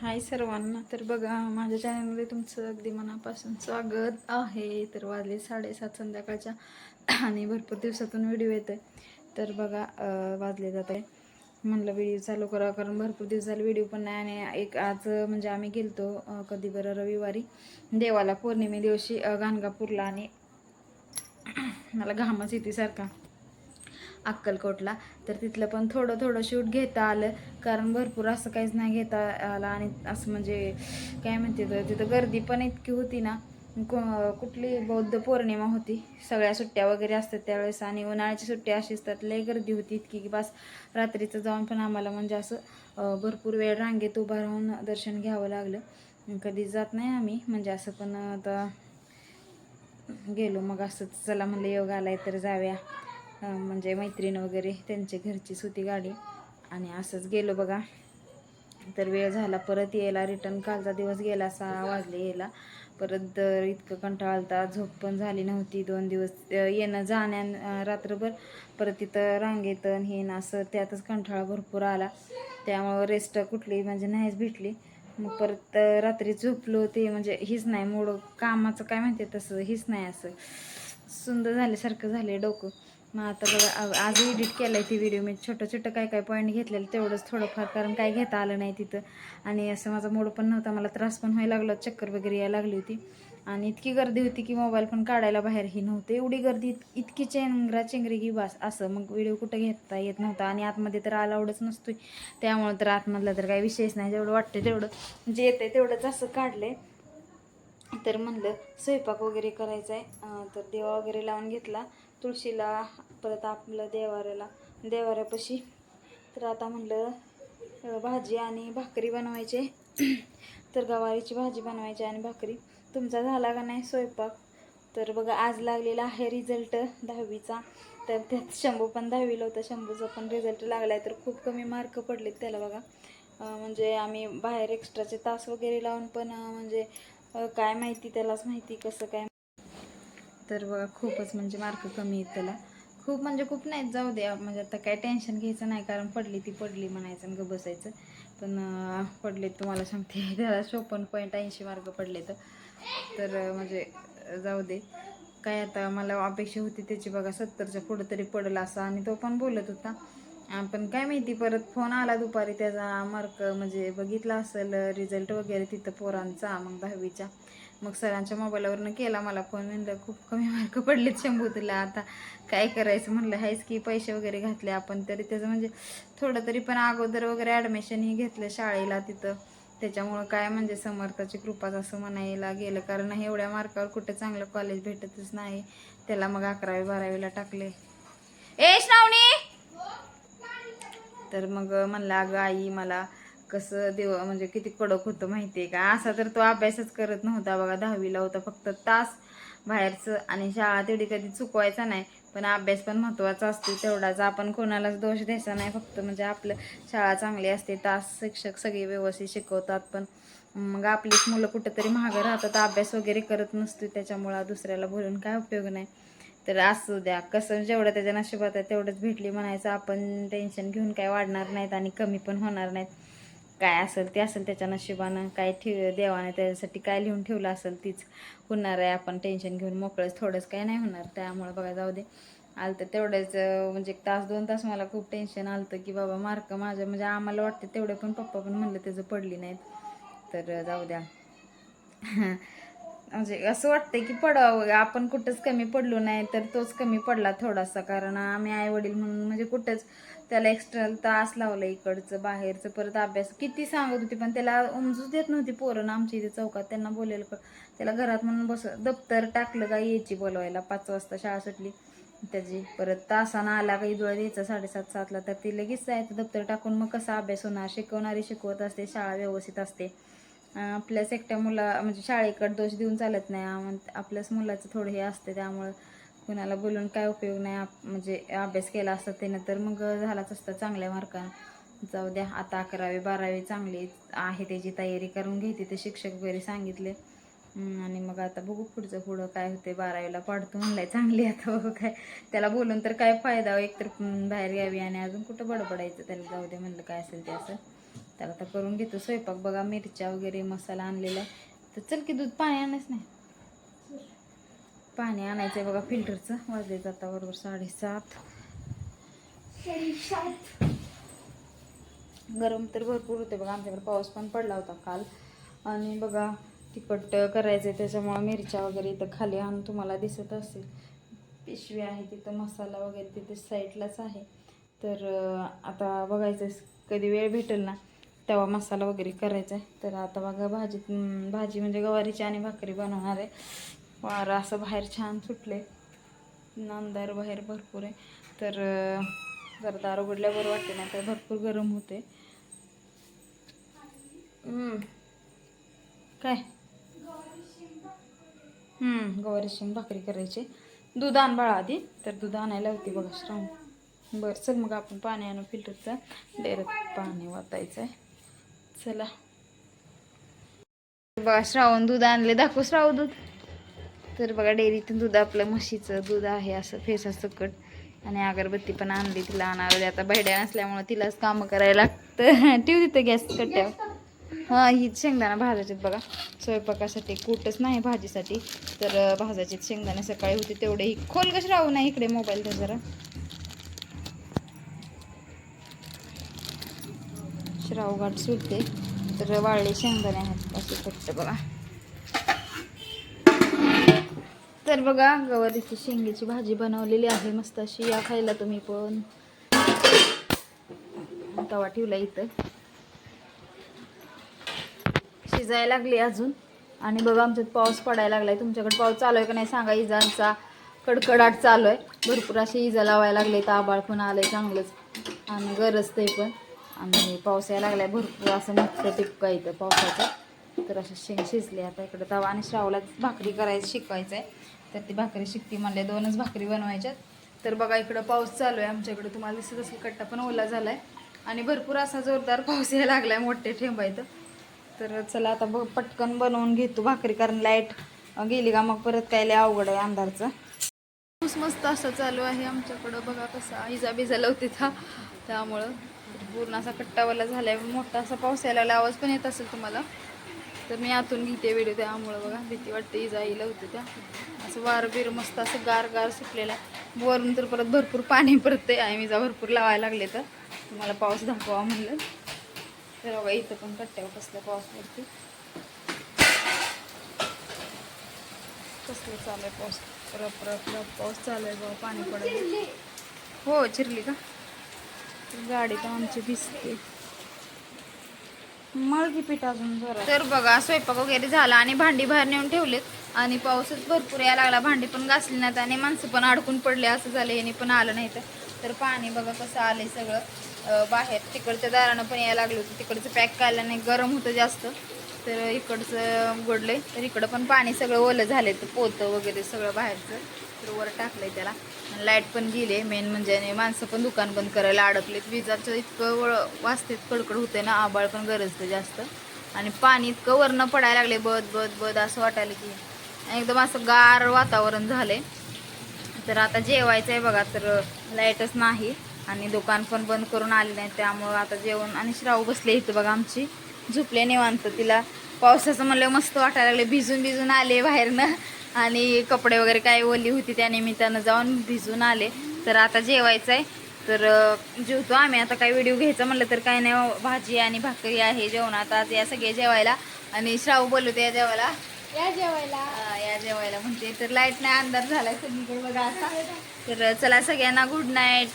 हाय सर्वांना. तर बघा माझ्या चॅनलमध्ये तुमचं अगदी मनापासून स्वागत आहे. तर वाजले साडेसात संध्याकाळच्या आणि भरपूर दिवसातून व्हिडिओ येतोय. तर बघा वाजले जात आहे. म्हणलं व्हिडिओ चालू करा कारण भरपूर दिवस झाले व्हिडिओ पण नाही आणि एक आज म्हणजे आम्ही गेलतो कधी बरं रविवारी. देवाला पौर्णिमे दिवशी गाणगापूरला आणि मला घामच येते सारखा. अक्कलकोटला. तर तिथलं पण थोडं थोडं शूट घेता आलं. कारण भरपूर असं काहीच नाही घेता आलं. आणि असं म्हणजे काय म्हणते तर तिथं गर्दी पण इतकी होती ना. को- कुठली बौद्ध पौर्णिमा होती. सगळ्या सुट्ट्या वगैरे असतात त्यावेळेस. आणि उन्हाळ्याची सुट्टी अशी असतात लय गर्दी होती इतकी की बस रात्रीचं जाऊन पण आम्हाला म्हणजे असं भरपूर वेळ रांगेत उभं राहून दर्शन घ्यावं लागलं. कधी जात नाही आम्ही. म्हणजे असं पण आता गेलो मग असं चला म्हणलं योग आलाय तर जाऊया. म्हणजे मैत्रीण वगैरे त्यांच्या घरचीच होती गाडी. आणि असंच गेलो बघा. तर वेळ झाला परत यायला. रिटर्न कालचा दिवस गेला सहा वाजले यायला. परत दर इतकं कंटाळता. झोप पण झाली नव्हती दोन दिवस. येणं जाण्या रात्रभर परत तिथं रांगेत हे ना असं त्यातच कंटाळा भरपूर आला. त्यामुळं रेस्ट कुठली म्हणजे नाहीच भेटली. मग परत रात्री झोपलो ते म्हणजे हीच नाही. मूड कामाचं काय माहिती तसं. हीच नाही असं. सुंदर झाल्यासारखं झाले डोकं. मग आता बघा आज एडिट केलं आहे ती व्हिडिओ मी. छोटं छोटं काय काय पॉईंट घेतलेलं तेवढंच थोडंफार कारण काय घेता आलं नाही तिथं. आणि असं माझा मूड पण नव्हता मला त्रास पण व्हायला लागला चक्कर वगैरे यायला लागली होती. आणि इतकी गर्दी होती की मोबाईल पण काढायला बाहेरही नव्हतं. एवढी गर्दी इतकी चेंगरा चेंगरी की बास असं मग व्हिडिओ कुठं घेता येत नव्हता. आणि आतमध्ये तर अलाउडच नसतोय. त्यामुळं तर आतमधला तर काही विषयच नाही. जेवढं वाटतं तेवढं. जे येतं तेवढंच असं काढलंय. तर म्हणलं स्वयंपाक वगैरे करायचा आहे तर देवा वगैरे लावून घेतला. तुळशीला परत आपलं देवाऱ्याला देवाऱ्यापाशी. तर आता म्हणलं भाजी आणि भाकरी बनवायचे. तर गवारीची भाजी बनवायची आणि भाकरी. तुमचा झाला का नाही स्वयंपाक? तर बघा आज लागलेला आहे रिझल्ट दहावीचा. तर त्यात शंभू पण दहावीला होता. शंभूचा पण रिझल्ट लागला आहे तर खूप कमी मार्क पडलेत त्याला बघा. म्हणजे आम्ही बाहेर एक्स्ट्राचे तास वगैरे लावून पण म्हणजे काय माहिती त्यालाच माहिती कसं काय तर बघा खूपच म्हणजे मार्क कमी आहेत त्याला. खूप म्हणजे खूप नाहीत जाऊ द्या म्हणजे आता काय टेन्शन घ्यायचं नाही कारण पडली ती पडली म्हणायचं आणि बसायचं. पण पडले तुम्हाला सांगते. त्याला चोपन्न पॉईंट ऐंशी मार्क पडले तर म्हणजे जाऊ दे. काय आता मला अपेक्षा होती त्याची बघा सत्तरच्या पुढं तरी पडेल असं. आणि तो पण बोलत होता. पण काय माहिती परत फोन आला दुपारी. त्याचा मार्क म्हणजे बघितला असेल रिझल्ट वगैरे तिथं पोरांचा मग दहावीच्या मग सरांच्या मोबाईलवरनं केला मला फोन म्हणलं खूप कमी मार्क पडलेत शंभू तुला. आता काय करायचं? म्हणलं हायच की पैसे वगैरे घातले आपण तरी. त्याचं म्हणजे थोडं तरी पण अगोदर वगैरे ॲडमिशनही घेतलं शाळेला तिथं. त्याच्यामुळं काय म्हणजे समर्थाची कृपाच असं म्हणायला गेलं. कारण एवढ्या मार्कावर कुठं चांगलं कॉलेज भेटतच नाही. त्याला मग अकरावी बारावीला टाकले. ए श्रावणी! तर मग म्हणलं अगं आई मला कसं देव म्हणजे किती कडक होतं माहिती आहे का? असा तर तो अभ्यासच करत नव्हता बघा दहावीला होता फक्त तास बाहेरचं आणि शाळा तेवढी कधी चुकवायचा नाही पण अभ्यास पण महत्त्वाचा असतो तेवढाच. आपण कोणालाच दोष द्यायचा नाही फक्त म्हणजे आपलं शाळा चांगली असते तास शिक्षक सगळे व्यवस्थित शिकवतात पण मग आपलीच मुलं कुठंतरी महागं राहतात अभ्यास वगैरे करत नसतो त्याच्यामुळं दुसऱ्याला बोलून काय उपयोग नाही. तर असू द्या कसं जेवढं त्याच्या नशिबात आहे तेवढंच भेटली म्हणायचं आपण टेन्शन घेऊन काय वाढणार नाहीत आणि कमी पण होणार नाहीत. काय असेल ते असेल त्याच्या नशिबानं काय ठेव देवाने त्याच्यासाठी काय लिहून ठेवलं असेल तीच. होणार आहे आपण टेन्शन घेऊन मोकळंच थोडंच काय नाही होणार. त्यामुळं बघा जाऊ दे. आलं तर तेवढंच म्हणजे एक तास दोन तास मला खूप टेन्शन आलं होतं की बाबा मार्क माझं म्हणजे आम्हाला वाटते तेवढे पण पप्पा पण म्हणलं त्याचं पडली नाहीत. तर जाऊ द्या. म्हणजे असं वाटतंय की पडावं आपण कुठंच कमी पडलो नाही तर तोच कमी पडला थोडासा. कारण आम्ही आई वडील म्हणून म्हणजे कुठंच त्याला एक्स्ट्रा तास लावलं इकडचं बाहेरचं परत अभ्यास. किती सांगत होती पण त्याला उमजूच देत नव्हती पोरं ना आमच्या इथे चौकात. त्यांना बोलेलं क- त्याला घरात म्हणून बस दप्तर टाकलं का यायची बोलवायला पाच वाजता शाळा सुटली. त्याची परत तासानं आला का इदुळा द्यायचा साडेसात सातला. तर ती लगेच जायचं दप्तर टाकून. मग कसा अभ्यास होणार? शिकवणारी शिकवत असते शाळा व्यवस्थित असते. आपल्याच एकट्या मुला म्हणजे शाळेकडे दोष देऊन चालत नाही. आपल्याच मुलाचं थोडं हे असते त्यामुळं कुणाला बोलून काय उपयोग नाही. आप- म्हणजे अभ्यास केला असता त्यानं तर मग झालाच असता चांगल्या मार्कानं. जाऊ द्या आता अकरावी बारावी चांगली आहे त्याची तयारी करून घेते ते शिक्षक वगैरे सांगितले. आणि मग आता बघू पुढचं पुढं काय होते बारावीला पाडतो म्हणलाय चांगली आता बघू काय. त्याला बोलून तर काय फायदा हो, एकतर बाहेर यावी आणि अजून कुठं बडबडायचं त्याला. जाऊ दे म्हणलं काय असेल ते असं. तर आता करून घेतो स्वयंपाक बघा मिरच्या वगैरे मसाला आणलेला. आहे तर चल की दूध पाणी आणायच नाही. पाणी आणायचं आहे बघा फिल्टरचं. वाजले जाता बरोबर साडेसात. गरम तर भरपूर होते बघा. आमच्याकडे पाऊस पण पडला होता काल. आणि बघा तिखट करायचं आहे त्याच्यामुळं मिरच्या वगैरे इथं खाली आणून तुम्हाला दिसत असेल. पिशवी आहे तिथं मसाला वगैरे तिथे साईडलाच आहे. तर आता बघायचं कधी वेळ भेटेल ना. तेव्हा मसाला वगैरे करायचा आहे. तर आता बघा भाजीत भाजी म्हणजे गवारीची आणि भाकरी बनवणार आहे. वारं असं बाहेर छान सुटले. नांदार बाहेर भरपूर आहे. तर जर दार उघडल्यावर वाटते ना तर भरपूर गरम होते. काय? गवारी शेंग भाकरी करायची. दूध आण बाळा आधी. तर दूध आणायला होती बघा श्रावण. बरं चल मग आपण पाणी आणू फिल्टरचं. डायरेक्ट पाणी वाचायचं आहे. चला. बघा श्रावण दूध आणले दाखव श्राव दूध. तर बघा डेअरीतून दूध आपलं म्हशीचं दूध आहे असं फेसा सकट. आणि अगरबत्ती पण आणली तिला आणावं आता बैड्या नसल्यामुळे तिलाच कामं करायला लागतं. ठेव तिथं गॅस कट्ट्यावर हां ही शेंगदाणा भाजायचे बघा. स्वयंपाकासाठी कुठंच नाही भाजीसाठी. तर अं, भाजायचे शेंगदाणे सकाळी होते तेवढे. ही खोल कशी राहू नाही इकडे मोबाईल तर जरा. श्राव सुटते तर वाळले शेंगदाणे आहेत असे फक्त बघा. तर बघा गवारीची शेंगेची भाजी बनवलेली आहे मस्त अशी या खायला तुम्ही पण. तवा ठेवला इथं. शिजायला लागली अजून. आणि बघा आमच्यात पाऊस पडायला लागलाय. तुमच्याकडे पाऊस चालू आहे का नाही सांगा इजांचा कडकडाट चालू आहे. भरपूर अशी इजा लावायला लागले तर आबाळ पण आलंय चांगलंच. आणि गरजतंय पण. आणि पाऊस यायला लागलाय भरपूर असं मोठं टिपका इथं पावसाचं. तर अशा शेंग शिजले आता इकडं तवा आणि श्रावलाच भाकरी करायचं शिकवायचं आहे तर ती भाकरी शिकती म्हणले दोनच भाकरी बनवायच्यात. तर बघा इकडं पाऊस चालू आहे. आमच्याकडे तुम्हाला दिसत असेल कट्टा पण ओला झाला आहे आणि भरपूर असा जोरदार पाऊस यायला आहे मोठे ठेंबा इथं तर चला आता बघ पटकन बनवून घेतो भाकरी कारण लाइट गेली का मग परत काय लय अवघड आहे अंधारचं. पाऊस मस्त असं चालू आहे आमच्याकडं. बघा कसा इजा बिजा लावते त्यामुळं पूर्ण असा कट्टावाला झालाय. मोठा असा पाऊस यायला लागला आवाज पण येत असेल तुम्हाला. तर मी आतून घेते व्हिडिओ त्यामुळं बघा. भीती वाटते इजा येईल होते त्या. असं वारं बिर मस्त असं गार गार सुटलेलं आहे. वरून तर परत भरपूर पाणी पडते आणि जा भरपूर लावायला लागले तर. तुम्हाला पाऊस दाखवा म्हणलं. तर बघा इथं पण कट्ट्यावर कसला पाऊस पडते कसलं चालू आहे पाऊस? रप रप रप पाऊस चालू आहे बाबा पाणी पडायला. हो चिरली का? गाडी तर आमची दिसते मळकी पीठ अजून जरा. तर बघा स्वयंपाक वगैरे झाला आणि भांडी बाहेर नेऊन ठेवलेत. आणि पाऊसच भरपूर यायला लागला. भांडी पण घासली नाहीत आणि माणसं पण अडकून पडले असं झालं याने पण आलं नाही तर पाणी बघा कसं आलंय सगळं. बाहेर तिकडच्या दारानं पण यायला लागलं होतं. तिकडचं पॅक करायला नाही गरम होतं जास्त. तर इकडचं उघडलंय. तर इकडं पण पाणी सगळं ओलं झालंय तर पोतं वगैरे सगळं बाहेरचं. तर वर टाकलंय त्याला. लाइट पण गेले मेन म्हणजे माणसं पण दुकान बंद करायला अडकलेत. विजाचं इतकं वळ वाजतेत कडकड होते ना. आबाळ पण गरजतं जास्त. आणि पाणी इतकं वरनं पडायला लागले बद बद बद असं वाटायला की. एकदम असं गार वातावरण झालंय. तर आता जेवायचं आहे बघा. तर लाईटच नाही. आणि दुकान पण बंद करून आले नाही. त्यामुळं आता जेवण आणि श्राव बसले इथं बघा आमची. झोपले निवांत. तिला पावसाचं म्हणलं मस्त वाटायला लागले भिजून भिजून आले बाहेरनं. आणि कपडे वगैरे काय ओली होती त्या निमित्तानं जाऊन भिजून आले. तर आता जेवायचं आहे. तर जेवतो आम्ही. आता काय व्हिडिओ घ्यायचा म्हणलं तर काय नाही भाजी आणि भाकरी आहे जेवणात. आज या सगळे जेवायला. आणि श्राव बोलवते या जेवायला. या जेवायला. या जेवायला म्हणते. तर लाइट नाही अंधार झालाय सगळीकडे बघा असा तर चला सगळ्यांना गुड नाईट